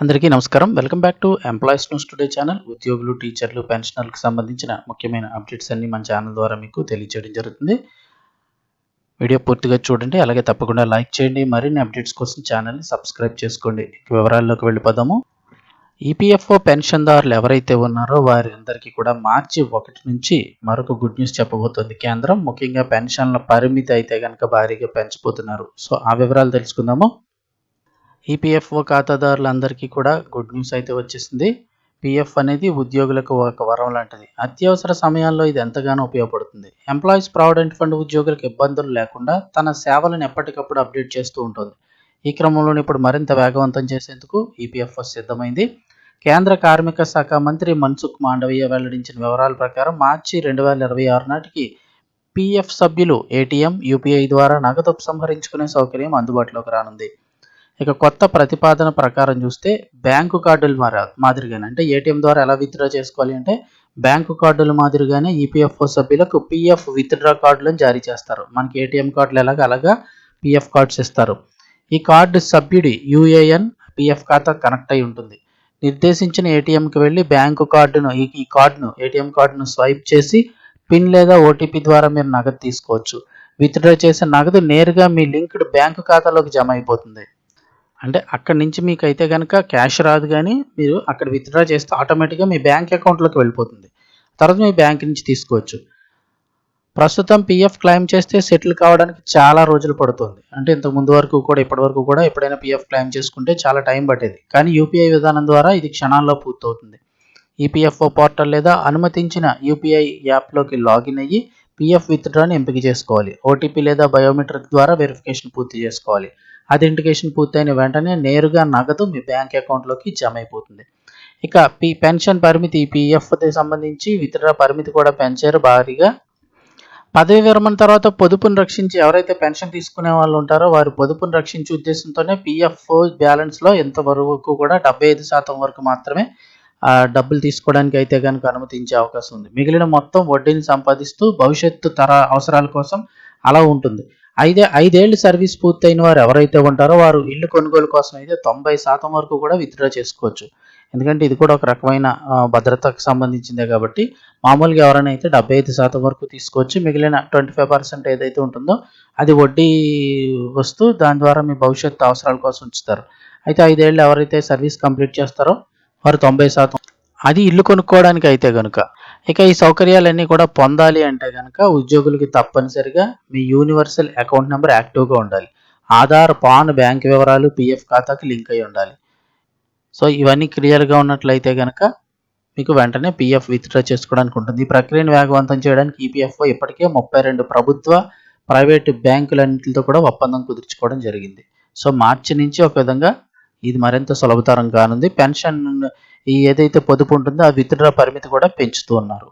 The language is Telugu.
అందరికీ నమస్కారం. Welcome back to employees news today channel. ఉద్యోగులు టీచర్లు పెన్షనర్లకు సంబంధించిన ముఖ్యమైన అప్డేట్స్ అన్ని మన ఛానల్ ద్వారా మీకు తెలియజేయడం జరుగుతుంది. వీడియో పూర్తిగా చూడండి అలాగే తప్పకుండా లైక్ చేయండి. మరిన్ని అప్డేట్స్ కోసం ఛానల్ని సబ్స్క్రైబ్ చేసుకోండి. వివరాల్లోకి వెళ్ళిపోదాము. ఈపీఎఫ్ఓ పెన్షన్దారులు ఎవరైతే ఉన్నారో వారి అందరికీ కూడా మార్చి ఒకటి నుంచి మరొక గుడ్ న్యూస్ చెప్పబోతోంది కేంద్రం. ముఖ్యంగా పెన్షన్ల పరిమితి అయితే కనుక భారీగా పెంచబోతున్నారు సో ఆ వివరాలు తెలుసుకుందాము. ఈపీఎఫ్ఓ ఖాతాదారులందరికీ కూడా గుడ్ న్యూస్ అయితే వచ్చేసింది. పిఎఫ్ అనేది ఉద్యోగులకు ఒక వరం లాంటిది. అత్యవసర సమయాల్లో ఇది ఎంతగానో ఉపయోగపడుతుంది. ఎంప్లాయీస్ ప్రావిడెంట్ ఫండ్ ఉద్యోగులకు ఇబ్బందులు లేకుండా తన సేవలను ఎప్పటికప్పుడు అప్డేట్ చేస్తూ ఉంటుంది. ఈ క్రమంలోనే ఇప్పుడు మరింత వేగవంతం చేసేందుకు ఈపీఎఫ్ఓ సిద్ధమైంది. కేంద్ర కార్మిక శాఖ మంత్రి మన్సుఖ్ మాండవీయ వెల్లడించిన వివరాల ప్రకారం మార్చి రెండు వేల ఇరవై ఆరు నాటికి పీఎఫ్ సభ్యులు ఏటీఎం యూపీఐ ద్వారా నగదు ఉపసంహరించుకునే సౌకర్యం అందుబాటులోకి రానుంది. ఇక కొత్త ప్రతిపాదన ప్రకారం చూస్తే బ్యాంకు కార్డుల మాదిరిగానే అంటే ఏటీఎం ద్వారా ఎలా విత్డ్రా చేసుకోవాలి అంటే బ్యాంకు కార్డుల మాదిరిగానే ఈపీఎఫ్ఓ సభ్యులకు పిఎఫ్ విత్డ్రా కార్డులను జారీ చేస్తారు. మనకి ఏటీఎం కార్డులు ఎలాగ అలాగా పిఎఫ్ కార్డ్స్ ఇస్తారు. ఈ కార్డు సభ్యుడి యూఏఎన్ పిఎఫ్ ఖాతా కనెక్ట్ అయి ఉంటుంది. నిర్దేశించిన ఏటీఎంకి వెళ్ళి బ్యాంకు కార్డును ఈ కార్డును ఏటీఎం కార్డును స్వైప్ చేసి పిన్ లేదా ఓటీపీ ద్వారా మీరు నగదు తీసుకోవచ్చు. విత్డ్రా చేసే నగదు నేరుగా మీ లింక్డ్ బ్యాంకు ఖాతాలోకి జమ అయిపోతుంది. అంటే అక్కడి నుంచి మీకు అయితే కనుక క్యాష్ రాదు కానీ మీరు అక్కడ విత్డ్రా చేస్తే ఆటోమేటిక్గా మీ బ్యాంక్ అకౌంట్లోకి వెళ్ళిపోతుంది. తర్వాత మీ బ్యాంక్ నుంచి తీసుకోవచ్చు. ప్రస్తుతం పిఎఫ్ క్లెయిమ్ చేస్తే సెటిల్ కావడానికి చాలా రోజులు పడుతుంది. అంటే ఇంతకు ముందు వరకు కూడా ఇప్పటి వరకు కూడా ఎప్పుడైనా పిఎఫ్ క్లెయిమ్ చేసుకుంటే చాలా టైం పట్టేది. కానీ యూపీఐ విధానం ద్వారా ఇది క్షణాల్లో పూర్తవుతుంది. ఈపీఎఫ్ఓ పోర్టల్ లేదా అనుమతించిన యూపీఐ యాప్లోకి లాగిన్ అయ్యి పిఎఫ్ విత్డ్రాని ఎంపిక చేసుకోవాలి. ఓటీపీ లేదా బయోమెట్రిక్ ద్వారా వెరిఫికేషన్ పూర్తి చేసుకోవాలి. అథెంటికేషన్ పూర్తయిన వెంటనే నేరుగా నగదు మీ బ్యాంక్ అకౌంట్లోకి జమ అయిపోతుంది ఇక పి పెన్షన్ పరిమితి పిఎఫ్కి సంబంధించి విత్డ్రా పరిమితి కూడా పెంచారు భారీగా. పదవి విరమణ తర్వాత పొదుపును రక్షించి ఎవరైతే పెన్షన్ తీసుకునే వాళ్ళు ఉంటారో వారు పొదుపును రక్షించే ఉద్దేశంతోనే పిఎఫ్ బ్యాలెన్స్లో ఇంతవరకు కూడా డెబ్బై ఐదు శాతం వరకు మాత్రమే డబ్బులు తీసుకోవడానికి అయితే కనుక అనుమతించే అవకాశం ఉంది. మిగిలిన మొత్తం వడ్డీని సంపాదిస్తూ భవిష్యత్తు తర అవసరాల కోసం అలా ఉంటుంది. ఐదే ఐదేళ్ళు సర్వీస్ పూర్తయిన వారు ఎవరైతే ఉంటారో వారు ఇల్లు కొనుగోలు కోసం అయితే తొంభై శాతం వరకు కూడా విత్డ్రా చేసుకోవచ్చు. ఎందుకంటే ఇది కూడా ఒక రకమైన భద్రతకు సంబంధించిందే కాబట్టి మామూలుగా ఎవరైనా అయితే డెబ్బై ఐదు శాతం వరకు తీసుకోవచ్చు. మిగిలిన ట్వంటీ ఫైవ్ పర్సెంట్ ఏదైతే ఉంటుందో అది వడ్డీ వస్తూ దాని ద్వారా మీ భవిష్యత్తు అవసరాల కోసం ఉంచుతారు. అయితే ఐదేళ్ళు ఎవరైతే సర్వీస్ కంప్లీట్ చేస్తారో వారు తొంభై శాతం. అది ఇల్లు కొనుక్కోవడానికి అయితే కనుక ఇక ఈ సౌకర్యాలన్నీ కూడా పొందాలి అంటే కనుక ఉద్యోగులకి తప్పనిసరిగా మీ యూనివర్సల్ అకౌంట్ నెంబర్ యాక్టివ్గా ఉండాలి. ఆధార్ పాన్ బ్యాంక్ వివరాలు పిఎఫ్ ఖాతాకి లింక్ అయి ఉండాలి. సో ఇవన్నీ క్లియర్గా ఉన్నట్లయితే కనుక మీకు వెంటనే పిఎఫ్ విత్డ్రా చేసుకోవడానికి ఉంటుంది. ఈ ప్రక్రియను వేగవంతం చేయడానికి ఈపీఎఫ్ఓ ఇప్పటికే ముప్పై రెండు ప్రభుత్వ ప్రైవేటు బ్యాంకులన్నింటితో కూడా ఒప్పందం కుదుర్చుకోవడం జరిగింది. సో మార్చి నుంచి ఒక విధంగా ఇది మరింత సులభతరం కానుంది. పెన్షన్ ఏదైతే పొదుపు ఉంటుందో ఆ విత్డ్రా పరిమితి కూడా పెంచుతూ ఉన్నారు.